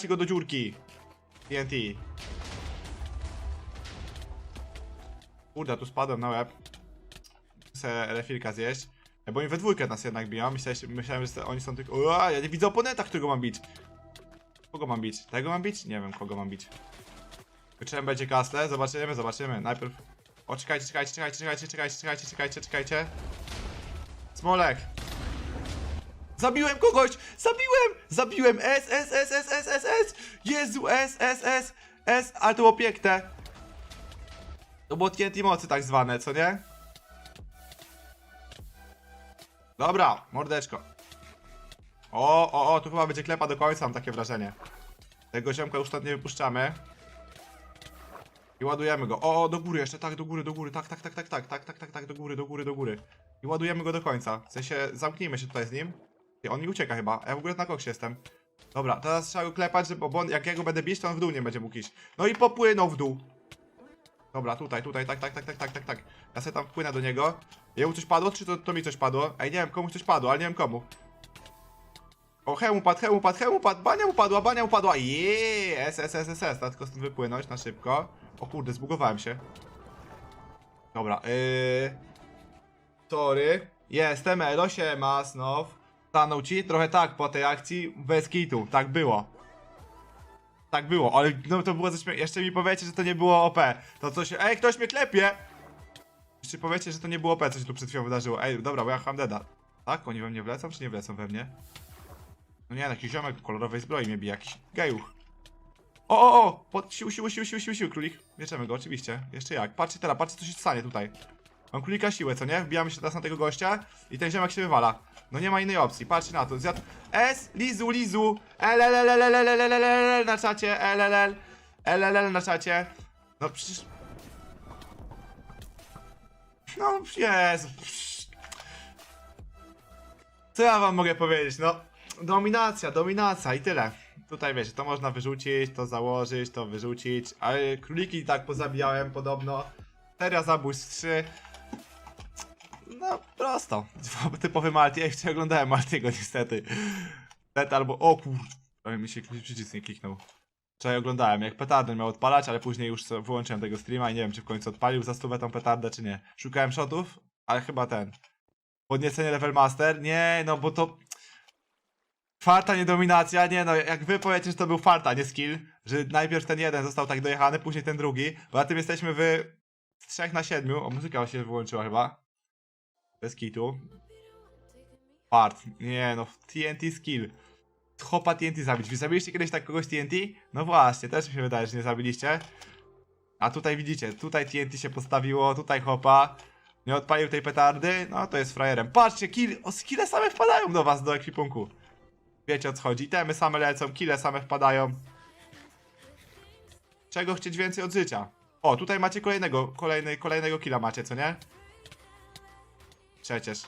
Ci go do dziurki. TNT. Kurde, tu spadłem na łeb. Chcę refilka zjeść. E, Bo oni we dwójkę nas jednak biją. Myślałem, myślałem że oni są tylko... Ua, ja nie widzę oponenta, którego mam bić. Kogo mam bić? Tego mam bić? Nie wiem, kogo mam bić. Wyczułem będzie kasle, zobaczymy, zobaczymy. Najpierw... O, czekajcie, czekajcie, czekajcie, czekajcie, czekajcie, czekajcie, czekajcie. Smolek. Zabiłem kogoś! Zabiłem! Zabiłem! S, S, S, S, S, S, S! Jezu, S, S, S, S, ale to było piękne. To było TNT mocy tak zwane, co nie? Dobra, mordeczko. O, o, o, tu chyba będzie klepa do końca, mam takie wrażenie. Tego ziomka już stąd nie wypuszczamy. I ładujemy go. O, o, do góry jeszcze, tak, do góry, do góry, tak, tak, tak, tak, tak, tak, tak, tak, tak, do góry, do góry, do góry. I ładujemy go do końca. W sensie, zamknijmy się tutaj z nim. On mi ucieka chyba, ja w ogóle na koksie jestem. Dobra, teraz trzeba go klepać, żeby, bo on, jak ja go będę bić, to on w dół nie będzie mógł iść. No i popłynął w dół. Dobra, tutaj, tutaj, tak, tak, tak, tak, tak, tak, tak. Ja sobie tam wpłynę do niego. Jemu coś padło, czy to, to mi coś padło? Ej, nie wiem, komuś coś padło, ale nie wiem komu. O, hełm upadł, hełm upadł, hełm upadł, bania upadła, bania upadła. Jeee, S, S, S, S, S. Tylko stąd wypłynąć na szybko. O kurde, zbugowałem się. Dobra, yy... Sorry. Jestem, Elo, siema, Snow. Stanął ci? Trochę tak, po tej akcji, bez kitu, tak było. Tak było, ale no to było coś... Jeszcze mi powiecie, że to nie było OP. To coś... Ej, ktoś mnie klepie! Jeszcze powiecie, że to nie było OP, co się tu przed chwilą wydarzyło. Ej, dobra, bo ja mam deda. Tak? Oni we mnie wlecą, czy nie wlecą we mnie? No nie, jakiś ziomek w kolorowej zbroi mnie bije, jakiś gejuch. O, o, o! Sił, sił, sił, sił, sił, sił, królik. Bierzemy go, oczywiście. Jeszcze jak. Patrzcie teraz, patrzcie, co się stanie tutaj. Mam królika siłę, co nie? Wbijamy się teraz na tego gościa i ten ziomek się wywala. No nie ma innej opcji, patrzcie na to. S, Lizu, Lizu, LLLLLLLLL na czacie, LLL, LLL na czacie. No przecież... No, psz. Co ja wam mogę powiedzieć? No, dominacja, dominacja i tyle. Tutaj wiecie, to można wyrzucić, to założyć, to wyrzucić, ale króliki tak pozabijałem podobno. Seria zabójstw 3. No, prosto. Typowy Malti. Ja jeszcze oglądałem Maltiego niestety. Net albo... O kur... Mi się przycisk nie kliknął. Wczoraj oglądałem, jak petardę miał odpalać, ale później już wyłączyłem tego streama i nie wiem, czy w końcu odpalił za stówę tą petardę, czy nie. Szukałem shotów, ale chyba ten. Podniecenie level master? Nie, no bo to... Farta, nie dominacja, nie no, jak wy powiecie, że to był farta, nie skill, że najpierw ten jeden został tak dojechany, później ten drugi, bo na tym jesteśmy w 3 na 7, o muzyka się wyłączyła chyba. Bez kitu. Fart, nie no, TNT skill. Hopa TNT zabić. Wy zabiliście kiedyś tak kogoś TNT? No właśnie, też mi się wydaje, że nie zabiliście. A tutaj widzicie, tutaj TNT się postawiło, tutaj hopa. Nie odpalił tej petardy, no to jest frajerem. Patrzcie, kill, o, same wpadają do was, do ekwipunku. Wiecie o co chodzi, temy same lecą, kile same wpadają. Czego chcieć więcej od życia? O, tutaj macie kolejnego, kolejny, kolejnego killa macie, co nie? Przecież.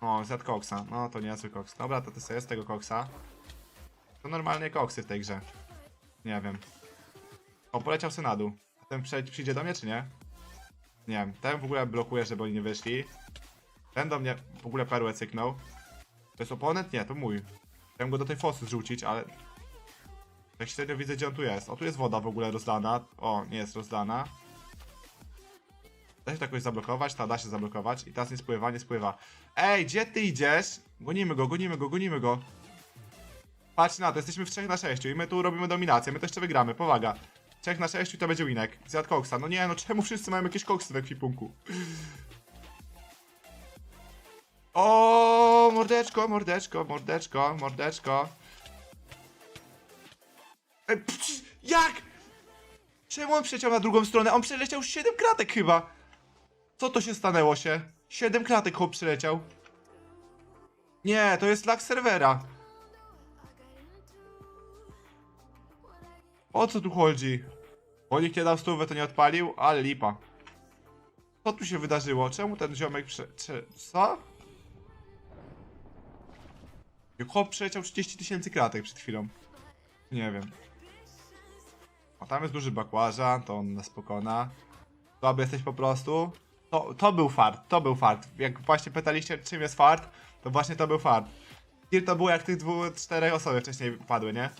O, zjadł koksa. No, to niezły koks. Dobra, to ty sobie z tego koksa. To normalnie koksy w tej grze. Nie wiem. O, poleciał sobie na dół. A ten przyjdzie do mnie, czy nie? Nie wiem. Ten w ogóle blokuje, żeby oni nie wyszli. Ten do mnie w ogóle perłę cyknął. To jest oponent? Nie, to mój. Chciałem go do tej fosy zrzucić, ale... Tak średnio widzę, gdzie on tu jest. O, tu jest woda w ogóle rozdana. O, nie jest rozdana. Da się to jakoś zablokować? Ta, da się zablokować. I teraz nie spływa, nie spływa. Ej, gdzie ty idziesz? Gonimy go, gonimy go, gonimy go. Patrz na to, jesteśmy w 3 na 6 i my tu robimy dominację, my to jeszcze wygramy, powaga. 3 na 6 i to będzie winek. Zjadł koksa. No nie, no czemu wszyscy mają jakieś koksy w ekwipunku? O, mordeczko, mordeczko, mordeczko, mordeczko. Ej, psz, jak? Czemu on przeciął na drugą stronę? On przeleciał 7 kratek chyba. Co to się stanęło się? 7 kratek chłop przeleciał. Nie, to jest lag serwera. O co tu chodzi? Bo nikt nie dał stówę, to nie odpalił, ale lipa. Co tu się wydarzyło? Czemu ten ziomek prze... Prze... Co? Chłop przeleciał 30 tysięcy kratek przed chwilą. Nie wiem. A tam jest duży bakłażan, to on nas pokona. Słaby jesteś po prostu. To, to był fart, to był fart. Jak właśnie pytaliście, czym jest fart, to właśnie to był fart. Kill to było jak tych dwóch, czterech osoby wcześniej padły, nie?